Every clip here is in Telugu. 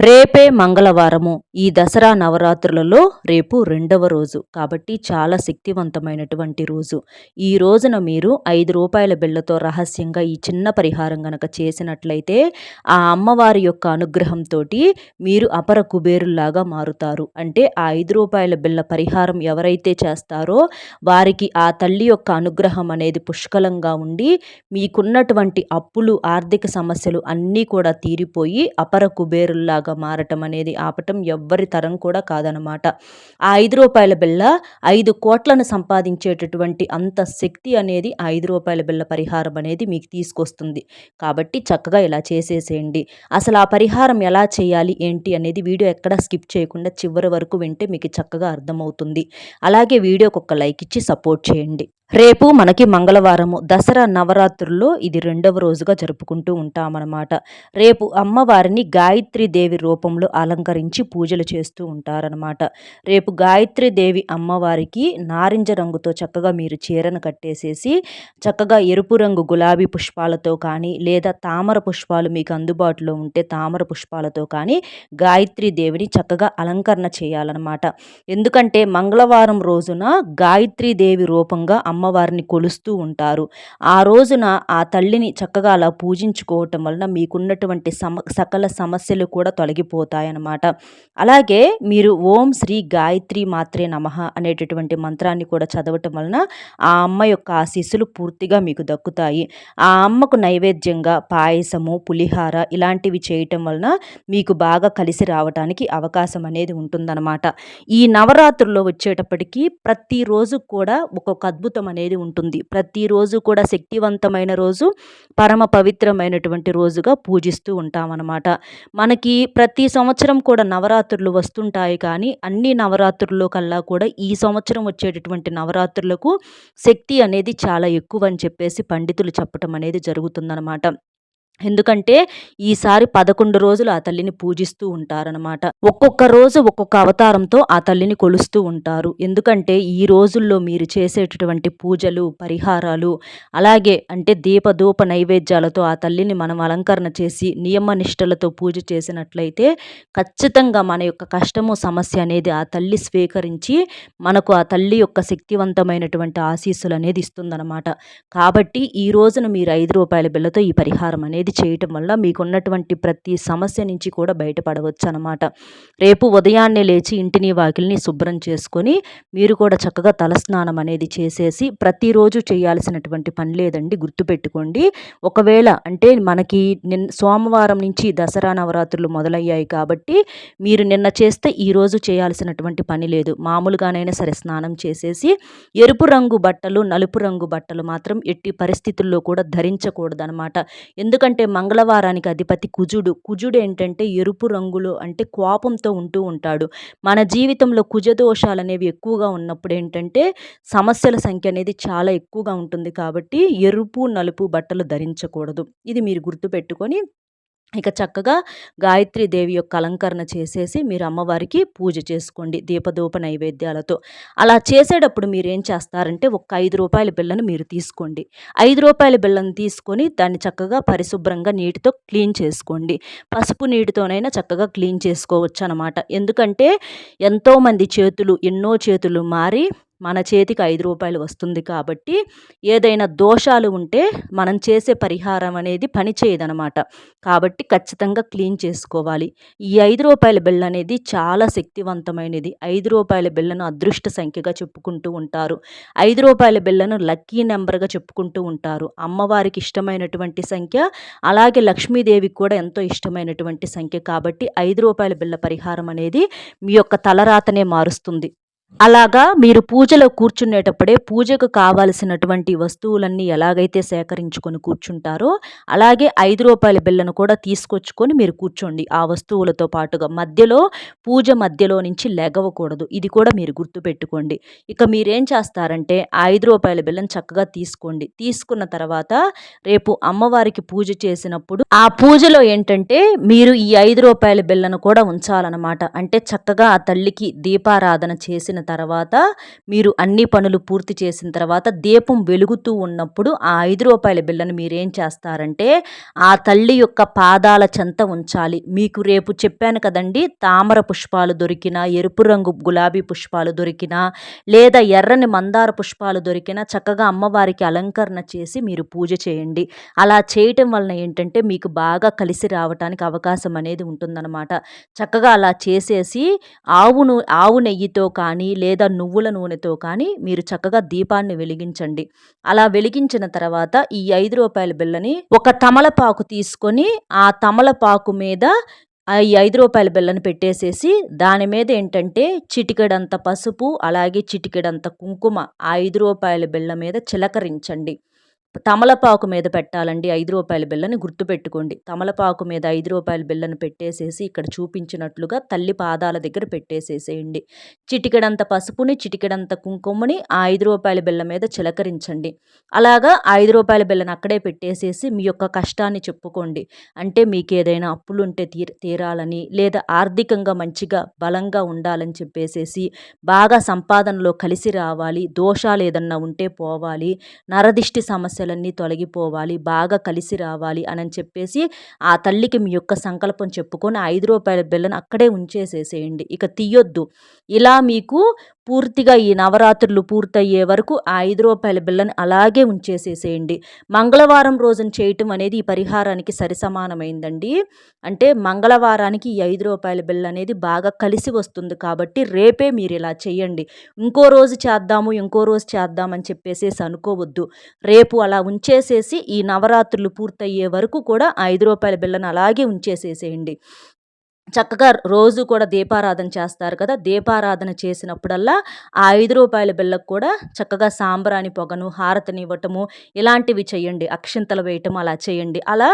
రేపే మంగళవారము. ఈ దసరా నవరాత్రులలో రేపు రెండవ రోజు. కాబట్టి చాలా శక్తివంతమైనటువంటి రోజు. ఈ రోజున మీరు ఐదు రూపాయల బిళ్ళతో రహస్యంగా ఈ చిన్న పరిహారం గనక చేసినట్లయితే ఆ అమ్మవారి యొక్క అనుగ్రహంతో మీరు అపర కుబేరుల్లాగా మారుతారు. అంటే ఆ ఐదు రూపాయల బిళ్ళ పరిహారం ఎవరైతే చేస్తారో వారికి ఆ తల్లి యొక్క అనుగ్రహం అనేది పుష్కలంగా ఉండి మీకున్నటువంటి అప్పులు ఆర్థిక సమస్యలు అన్నీ కూడా తీరిపోయి అపర కుబేరుల్లాగా లాగా మారటం అనేది ఆపటం ఎవ్వరి తరం కూడా కాదనమాట ఆ ఐదు రూపాయల బిళ్ళ ఐదు కోట్లను సంపాదించేటటువంటి అంత శక్తి అనేది ఆ ఐదు రూపాయల బిళ్ళ పరిహారం అనేది మీకు తీసుకొస్తుంది. కాబట్టి చక్కగా ఇలా చేసేసేయండి. అసలు ఆ పరిహారం ఎలా చేయాలి ఏంటి అనేది వీడియో ఎక్కడ స్కిప్ చేయకుండా చివరి వరకు వింటే మీకు చక్కగా అర్థమవుతుంది. అలాగే వీడియోకి ఒక లైక్ ఇచ్చి సపోర్ట్ చేయండి. రేపు మనకి మంగళవారము దసరా నవరాత్రుల్లో ఇది రెండవ రోజుగా జరుపుకుంటూ ఉంటామన్నమాట. రేపు అమ్మవారిని గాయత్రి దేవి రూపంలో అలంకరించి పూజలు చేస్తూ ఉంటారనమాట రేపు గాయత్రి దేవి అమ్మవారికి నారింజ రంగుతో చక్కగా మీరు చీరను కట్టేసేసి చక్కగా ఎరుపు రంగు గులాబీ పుష్పాలతో కానీ లేదా తామర పుష్పాలు మీకు అందుబాటులో ఉంటే తామర పుష్పాలతో కానీ గాయత్రి దేవిని చక్కగా అలంకరణ చేయాలన్నమాట. ఎందుకంటే మంగళవారం రోజున గాయత్రి దేవి రూపంగా అమ్మవారిని కొలుస్తూ ఉంటారు. ఆ రోజున ఆ తల్లిని చక్కగా అలా పూజించుకోవటం వలన మీకున్నటువంటి సమ సకల సమస్యలు కూడా తొలగిపోతాయన్నమాట. అలాగే మీరు ఓం శ్రీ గాయత్రి మాత్రే నమ అనేటటువంటి మంత్రాన్ని కూడా చదవటం వలన ఆ అమ్మ యొక్క ఆశీస్సులు పూర్తిగా మీకు దక్కుతాయి. ఆ అమ్మకు నైవేద్యంగా పాయసము పులిహార ఇలాంటివి చేయటం వలన మీకు బాగా కలిసి రావడానికి అవకాశం అనేది ఉంటుందన్నమాట. ఈ నవరాత్రుల్లో వచ్చేటప్పటికీ ప్రతిరోజు కూడా ఒక్కొక్క అద్భుతం అనేది ఉంటుంది. ప్రతిరోజు కూడా శక్తివంతమైన రోజు పరమ పవిత్రమైనటువంటి రోజుగా పూజిస్తూ ఉంటామన్నమాట. మనకి ప్రతి సంవత్సరం కూడా నవరాత్రులు వస్తుంటాయి కానీ అన్ని నవరాత్రుల్లో కల్లా కూడా ఈ సంవత్సరం వచ్చేటటువంటి నవరాత్రులకు శక్తి అనేది చాలా ఎక్కువ అని చెప్పేసి పండితులు చెప్పటం అనేది జరుగుతుందన్నమాట. ఎందుకంటే ఈసారి పదకొండు రోజులు ఆ తల్లిని పూజిస్తూ ఉంటారనమాట ఒక్కొక్క రోజు ఒక్కొక్క అవతారంతో ఆ తల్లిని కొలుస్తూ ఉంటారు. ఎందుకంటే ఈ రోజుల్లో మీరు చేసేటటువంటి పూజలు పరిహారాలు అలాగే అంటే దీపధూప నైవేద్యాలతో ఆ తల్లిని మనం అలంకరణ చేసి నియమ నిష్టలతో పూజ చేసినట్లయితే ఖచ్చితంగా మన యొక్క కష్టము సమస్య అనేది ఆ తల్లి స్వీకరించి మనకు ఆ తల్లి యొక్క శక్తివంతమైనటువంటి ఆశీస్సులు అనేది ఇస్తుందన్నమాట. కాబట్టి ఈ రోజున మీరు ఐదు రూపాయల బిల్లతో ఈ పరిహారం అనేది అనేది చేయటం వల్ల మీకున్నటువంటి ప్రతి సమస్య నుంచి కూడా బయటపడవచ్చు అనమాట రేపు ఉదయాన్నే లేచి ఇంటిని వాకిల్ని శుభ్రం చేసుకొని మీరు కూడా చక్కగా తలస్నానం అనేది చేసేసి ప్రతిరోజు చేయాల్సినటువంటి పని లేదండి గుర్తుపెట్టుకోండి. ఒకవేళ అంటే మనకి నిన్న సోమవారం నుంచి దసరా నవరాత్రులు మొదలయ్యాయి కాబట్టి మీరు నిన్న చేస్తే ఈరోజు చేయాల్సినటువంటి పని లేదు. మామూలుగానైనా సరే స్నానం చేసేసి ఎరుపు రంగు బట్టలు నలుపు రంగు బట్టలు మాత్రం ఎట్టి పరిస్థితుల్లో కూడా ధరించకూడదనమాట. ఎందుకంటే ఎందుకంటే మంగళవారానికి అధిపతి కుజుడు. కుజుడు ఏంటంటే ఎరుపు రంగులో అంటే కోపంతో ఉంటూ ఉంటాడు. మన జీవితంలో కుజ దోషాలు అనేవి ఎక్కువగా ఉన్నప్పుడు ఏంటంటే సమస్యల సంఖ్య అనేది చాలా ఎక్కువగా ఉంటుంది కాబట్టి ఎరుపు నలుపు బట్టలు ధరించకూడదు. ఇది మీరు గుర్తుపెట్టుకొని ఇక చక్కగా గాయత్రి దేవి యొక్క అలంకరణ చేసేసి మీరు అమ్మవారికి పూజ చేసుకోండి దీపధూప నైవేద్యాలతో. అలా చేసేటప్పుడు మీరు ఏం చేస్తారంటే ఒక ఐదు రూపాయల బిళ్ళను మీరు తీసుకోండి. ఐదు రూపాయల బిళ్ళను తీసుకొని దాన్ని చక్కగా పరిశుభ్రంగా నీటితో క్లీన్ చేసుకోండి. పసుపు నీటితోనైనా చక్కగా క్లీన్ చేసుకోవచ్చు అనమాట ఎందుకంటే ఎంతోమంది చేతులు ఎన్నో చేతులు మారి మన చేతికి ఐదు రూపాయలు వస్తుంది కాబట్టి ఏదైనా దోషాలు ఉంటే మనం చేసే పరిహారం అనేది పని చేయదనమాట కాబట్టి ఖచ్చితంగా క్లీన్ చేసుకోవాలి. ఈ ఐదు రూపాయల బిళ్ళ అనేది చాలా శక్తివంతమైనది. ఐదు రూపాయల బిళ్ళను అదృష్ట సంఖ్యగా చెప్పుకుంటూ ఉంటారు. ఐదు రూపాయల బిళ్ళను లక్కీ నెంబర్గా చెప్పుకుంటూ ఉంటారు. అమ్మవారికి ఇష్టమైనటువంటి సంఖ్య అలాగే లక్ష్మీదేవికి కూడా ఎంతో ఇష్టమైనటువంటి సంఖ్య కాబట్టి ఐదు రూపాయల బిళ్ళ పరిహారం అనేది మీ యొక్క తలరాతనే మారుస్తుంది. అలాగా మీరు పూజలో కూర్చునేటప్పుడే పూజకు కావాల్సినటువంటి వస్తువులన్నీ ఎలాగైతే సేకరించుకొని కూర్చుంటారో అలాగే ఐదు రూపాయల బిళ్ళను కూడా తీసుకొచ్చుకొని మీరు కూర్చోండి. ఆ వస్తువులతో పాటుగా మధ్యలో పూజ మధ్యలో నుంచి లెగవకూడదు. ఇది కూడా మీరు గుర్తుపెట్టుకోండి. ఇక మీరేం చేస్తారంటే ఐదు రూపాయల బిళ్ళను చక్కగా తీసుకోండి. తీసుకున్న తర్వాత రేపు అమ్మవారికి పూజ చేసినప్పుడు ఆ పూజలో ఏంటంటే మీరు ఈ ఐదు రూపాయల బిళ్ళను కూడా ఉంచాలన్నమాట. అంటే చక్కగా ఆ తల్లికి దీపారాధన చేసిన తర్వాత మీరు అన్ని పనులు పూర్తి చేసిన తర్వాత దీపం వెలుగుతూ ఉన్నప్పుడు ఆ ఐదు రూపాయల బిళ్ళను మీరేం చేస్తారంటే ఆ తల్లి యొక్క పాదాల చెంత ఉంచాలి. మీకు రేపు చెప్పాను కదండి తామర పుష్పాలు దొరికినా ఎరుపు రంగు గులాబీ పుష్పాలు దొరికినా లేదా ఎర్రని మందార పుష్పాలు దొరికినా చక్కగా అమ్మవారికి అలంకరణ చేసి మీరు పూజ చేయండి. అలా చేయటం వలన ఏంటంటే మీకు బాగా కలిసి రావటానికి అవకాశం అనేది ఉంటుందన్నమాట. చక్కగా అలా చేసేసి ఆవును ఆవు నెయ్యితో కానీ లేదా నువ్వుల నూనెతో కానీ మీరు చక్కగా దీపాన్ని వెలిగించండి. అలా వెలిగించిన తర్వాత ఈ ఐదు రూపాయల బిళ్ళని ఒక తమలపాకు తీసుకొని ఆ తమలపాకు మీద ఈ ఐదు రూపాయల బిళ్ళను పెట్టేసేసి దాని మీద ఏంటంటే చిటికెడంత పసుపు అలాగే చిటికెడంత కుంకుమ ఆ ఐదు రూపాయల బిళ్ళ మీద చిలకరించండి. తమలపాకు మీద పెట్టాలండి ఐదు రూపాయల బిళ్ళని గుర్తుపెట్టుకోండి. తమలపాకు మీద ఐదు రూపాయల బిళ్ళను పెట్టేసేసి ఇక్కడ చూపించినట్లుగా తల్లి పాదాల దగ్గర పెట్టేసేసేయండి. చిటికెడంత పసుపుని చిటికెడంత కుంకుమని ఆ ఐదు రూపాయల బిళ్ళ మీద చిలకరించండి. అలాగా ఐదు రూపాయల బిళ్ళను అక్కడే పెట్టేసేసి మీ యొక్క కష్టాన్ని చెప్పుకోండి. అంటే మీకు ఏదైనా అప్పులుంటే తీర తీరాలని లేదా ఆర్థికంగా మంచిగా బలంగా ఉండాలని చెప్పేసేసి బాగా సంపాదనలో కలిసి రావాలి దోషాలు ఏదన్నా ఉంటే పోవాలి నరదిష్టి సమస్య సమస్యలన్నీ తొలగిపోవాలి బాగా కలిసి రావాలి అని చెప్పేసి ఆ తల్లికి మీ యొక్క సంకల్పం చెప్పుకొని ఐదు రూపాయల బిల్లను అక్కడే ఉంచేసేసేయండి. ఇక తీయొద్దు. ఇలా మీకు పూర్తిగా ఈ నవరాత్రులు పూర్తయ్యే వరకు ఆ ఐదు రూపాయల బిళ్ళని అలాగే ఉంచేసేసేయండి. మంగళవారం రోజున చేయటం అనేది ఈ పరిహారానికి సరిసమానమైందండి. అంటే మంగళవారానికి ఈ ఐదు రూపాయల బిల్ అనేది బాగా కలిసి వస్తుంది కాబట్టి రేపే మీరు ఇలా చేయండి. ఇంకో రోజు చేద్దాము ఇంకో రోజు చేద్దామని చెప్పేసేసి అనుకోవద్దు. రేపు అలా ఉంచేసేసి ఈ నవరాత్రులు పూర్తయ్యే వరకు కూడా ఐదు రూపాయల బిళ్ళను అలాగే ఉంచేసేసేయండి. చక్కగా రోజు కూడా దీపారాధన చేస్తారు కదా. దీపారాధన చేసినప్పుడల్లా ఆ ఐదు రూపాయల బిళ్ళకు కూడా చక్కగా సాంబ్రాణి పొగను హారతిని ఇవ్వటము ఇలాంటివి చేయండి. అక్షింతలు వేయటం అలా చేయండి. అలా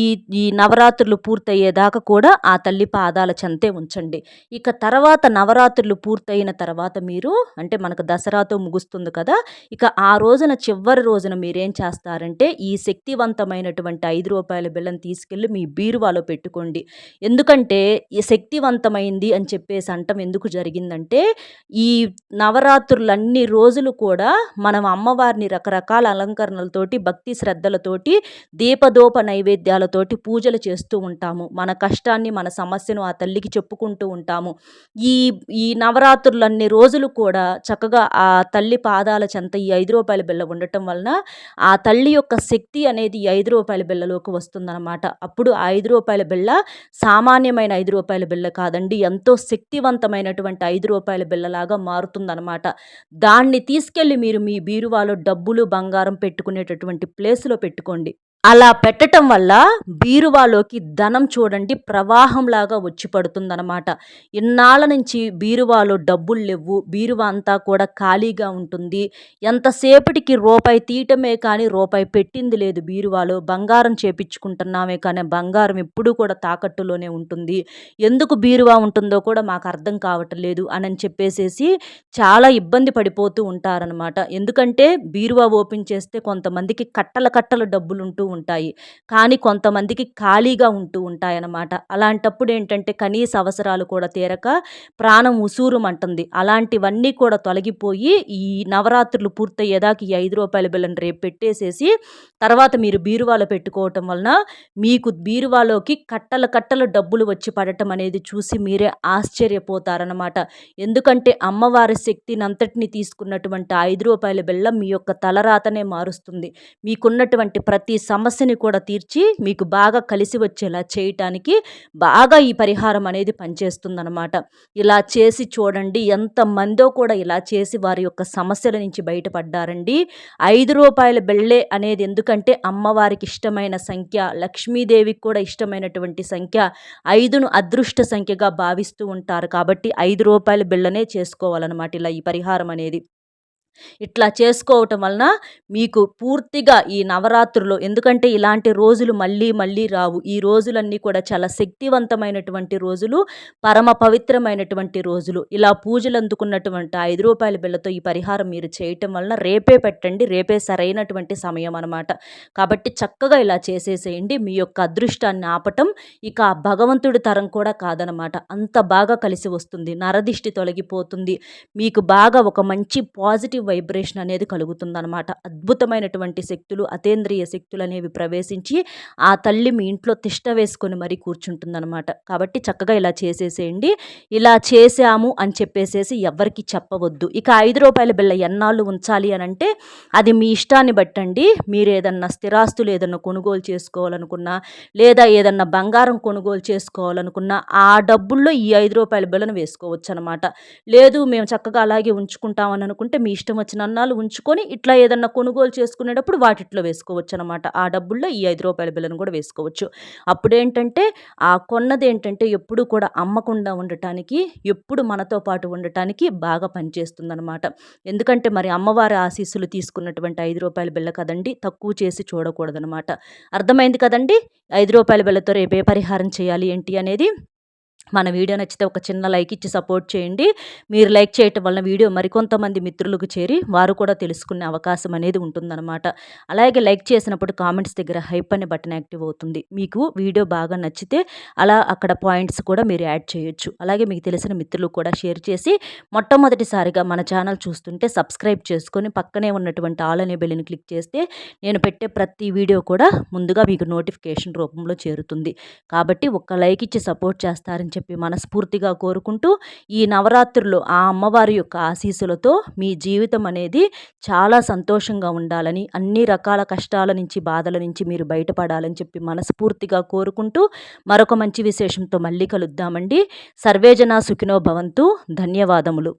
ఈ ఈ నవరాత్రులు పూర్తయ్యేదాకా కూడా ఆ తల్లి పాదాల చెంతే ఉంచండి. ఇక తర్వాత నవరాత్రులు పూర్తయిన తర్వాత మీరు అంటే మనకు దసరాతో ముగుస్తుంది కదా ఇక ఆ రోజున చివరి రోజున మీరేం చేస్తారంటే ఈ శక్తివంతమైనటువంటి ఐదు రూపాయల బిళ్ళను తీసుకెళ్ళి మీ బీరువాలో పెట్టుకోండి. ఎందుకంటే శక్తివంతమైంది అని చెప్పేసి అంటం ఎందుకు జరిగిందంటే ఈ నవరాత్రులన్ని రోజులు కూడా మనం అమ్మవారిని రకరకాల అలంకరణలతోటి భక్తి శ్రద్ధలతోటి దీపదోప నైవేద్యాలతోటి పూజలు చేస్తూ ఉంటాము. మన కష్టాన్ని మన సమస్యను ఆ తల్లికి చెప్పుకుంటూ ఉంటాము. ఈ ఈ నవరాత్రులన్ని రోజులు కూడా చక్కగా ఆ తల్లి పాదాల చెంత ఈ ఐదు రూపాయల బిళ్ళ ఉండటం వలన ఆ తల్లి యొక్క శక్తి అనేది ఐదు రూపాయల బిళ్ళలోకి వస్తుందన్నమాట. అప్పుడు ఆ ఐదు రూపాయల బిళ్ళ సామాన్యమైన ఐదు రూపాయల బిళ్ళ కాదండి. ఎంతో శక్తివంతమైనటువంటి ఐదు రూపాయల బిళ్ళలాగా మారుతుందనమాట దాన్ని తీసుకెళ్ళి మీరు మీ బీరువాలో డబ్బులు బంగారం పెట్టుకునేటటువంటి ప్లేస్లో పెట్టుకోండి. అలా పెట్టటం వల్ల బీరువాలోకి ధనం చూడండి ప్రవాహంలాగా వచ్చి పడుతుందనమాట ఇన్నాళ్ళ నుంచి బీరువాలో డబ్బులు లేవు బీరువా అంతా కూడా ఖాళీగా ఉంటుంది. ఎంతసేపటికి రూపాయి తీయటమే కానీ రూపాయి పెట్టింది లేదు బీరువాలో. బంగారం చేపించుకుంటున్నామే కానీ బంగారం ఎప్పుడూ కూడా తాకట్టులోనే ఉంటుంది. ఎందుకు బీరువా ఉంటుందో కూడా మాకు అర్థం కావటం లేదు అని చెప్పేసేసి చాలా ఇబ్బంది పడిపోతూ ఉంటారనమాట ఎందుకంటే బీరువా ఓపెన్ చేస్తే కొంతమందికి కట్టల కట్టల డబ్బులు ఉంటూ ఉంటాయి. కానీ కొంతమందికి ఖాళీగా ఉంటూ ఉంటాయన్నమాట. అలాంటప్పుడు ఏంటంటే కనీస అవసరాలు కూడా తీరక ప్రాణం ఉసూరుమంటుంది. అలాంటివన్నీ కూడా తొలగిపోయి ఈ నవరాత్రులు పూర్తయ్యేదాకా ఈ ఐదు రూపాయల బిల్లను రేపు పెట్టేసేసి తర్వాత మీరు బీరువాలో పెట్టుకోవటం వలన మీకు బీరువాలోకి కట్టల కట్టలు డబ్బులు వచ్చి పడటం అనేది చూసి మీరే ఆశ్చర్యపోతారనమాట ఎందుకంటే అమ్మవారి శక్తిని అంతటిని తీసుకున్నటువంటి ఐదు రూపాయల బిళ్ళ మీ యొక్క తలరాతనే మారుస్తుంది. మీకున్నటువంటి ప్రతి సమస్యని కూడా తీర్చి మీకు బాగా కలిసి వచ్చేలా చేయటానికి బాగా ఈ పరిహారం అనేది పనిచేస్తుందన్నమాట. ఇలా చేసి చూడండి ఎంతమందో కూడా ఇలా చేసి వారి యొక్క సమస్యల నుంచి బయటపడ్డారండి. ఐదు రూపాయల బెళ్ళే అనేది ఎందుకంటే అమ్మవారికి ఇష్టమైన సంఖ్య లక్ష్మీదేవికి కూడా ఇష్టమైనటువంటి సంఖ్య ఐదును అదృష్ట సంఖ్యగా భావిస్తూ ఉంటారు కాబట్టి ఐదు రూపాయల బిళ్ళనే చేసుకోవాలన్నమాట ఇలా ఈ పరిహారం అనేది. ఇట్లా చేసుకోవటం వలన మీకు పూర్తిగా ఈ నవరాత్రులు ఎందుకంటే ఇలాంటి రోజులు మళ్ళీ మళ్ళీ రావు. ఈ రోజులన్నీ కూడా చాలా శక్తివంతమైనటువంటి రోజులు పరమ పవిత్రమైనటువంటి రోజులు. ఇలా పూజలు అందుకున్నటువంటి ఐదు రూపాయల బిళ్ళతో ఈ పరిహారం మీరు చేయటం వలన రేపే పెట్టండి రేపే సరైనటువంటి సమయం అనమాట కాబట్టి చక్కగా ఇలా చేసేసేయండి. మీ యొక్క అదృష్టాన్ని ఆపటం ఇక భగవంతుడి తరం కూడా కాదనమాట అంత బాగా కలిసి వస్తుంది. నరదిష్టి తొలగిపోతుంది. మీకు బాగా ఒక మంచి పాజిటివ్ వైబ్రేషన్ అనేది కలుగుతుందనమాట అద్భుతమైనటువంటి శక్తులు అతేంద్రియ శక్తులు అనేవి ప్రవేశించి ఆ తల్లి మీ ఇంట్లో తిష్ట వేసుకొని మరీ కూర్చుంటుందనమాట కాబట్టి చక్కగా ఇలా చేసేసేయండి. ఇలా చేసాము అని చెప్పేసేసి ఎవరికి చెప్పవద్దు. ఇక ఐదు రూపాయల బిళ్ళ ఎన్నాళ్ళు ఉంచాలి అని అంటే అది మీ ఇష్టాన్ని బట్టండి. మీరు ఏదన్నా స్థిరాస్తులు ఏదన్నా కొనుగోలు చేసుకోవాలనుకున్నా లేదా ఏదన్నా బంగారం కొనుగోలు చేసుకోవాలనుకున్నా ఆ డబ్బుల్లో ఈ ఐదు రూపాయల బిళ్ళను వేసుకోవచ్చు అనమాట లేదు మేము చక్కగా అలాగే ఉంచుకుంటామని అనుకుంటే మీ ఇష్టం వచ్చిన అన్నాలు ఉంచుకొని ఇట్లా ఏదన్నా కొనుగోలు చేసుకునేటప్పుడు వాటిట్లో వేసుకోవచ్చు అనమాట ఆ డబ్బుల్లో ఈ ఐదు రూపాయల బిల్లను కూడా వేసుకోవచ్చు. అప్పుడేంటంటే ఆ కొన్నది ఏంటంటే ఎప్పుడు కూడా అమ్మకుండా ఉండటానికి ఎప్పుడు మనతో పాటు ఉండటానికి బాగా పనిచేస్తుందన్నమాట. ఎందుకంటే మరి అమ్మవారి ఆశీస్సులు తీసుకున్నటువంటి ఐదు రూపాయల బిల్ల కదండి తక్కువ చేసి చూడకూడదనమాట అర్థమైంది కదండి? ఐదు రూపాయల బిల్లతో రేపే పరిహారం చేయాలి ఏంటి అనేది? మన వీడియో నచ్చితే ఒక చిన్న లైక్ ఇచ్చి సపోర్ట్ చేయండి. మీరు లైక్ చేయటం వలన వీడియో మరికొంతమంది మిత్రులకు చేరి వారు కూడా తెలుసుకునే అవకాశం అనేది ఉంటుందన్నమాట. అలాగే లైక్ చేసినప్పుడు కామెంట్స్ దగ్గర హైప్ అనే బటన్ యాక్టివ్ అవుతుంది. మీకు వీడియో బాగా నచ్చితే అలా అక్కడ పాయింట్స్ కూడా మీరు యాడ్ చేయొచ్చు. అలాగే మీకు తెలిసిన మిత్రులు కూడా షేర్ చేసి మొట్టమొదటిసారిగా మన ఛానల్ చూస్తుంటే సబ్స్క్రైబ్ చేసుకొని పక్కనే ఉన్నటువంటి ఆల్ అనే బెల్లిని క్లిక్ చేస్తే నేను పెట్టే ప్రతి వీడియో కూడా ముందుగా మీకు నోటిఫికేషన్ రూపంలో చేరుతుంది. కాబట్టి ఒక్క లైక్ ఇచ్చి సపోర్ట్ చేస్తారని చెప్పి మనస్ఫూర్తిగా కోరుకుంటూ ఈ నవరాత్రులు ఆ అమ్మవారి యొక్క ఆశీస్సులతో మీ జీవితం అనేది చాలా సంతోషంగా ఉండాలని అన్ని రకాల కష్టాల నుంచి బాధల నుంచి మీరు బయటపడాలని చెప్పి మనస్ఫూర్తిగా కోరుకుంటూ మరొక మంచి విశేషంతో మళ్ళీ కలుద్దామండి. సర్వేజన సుఖినో భవంతు. ధన్యవాదములు.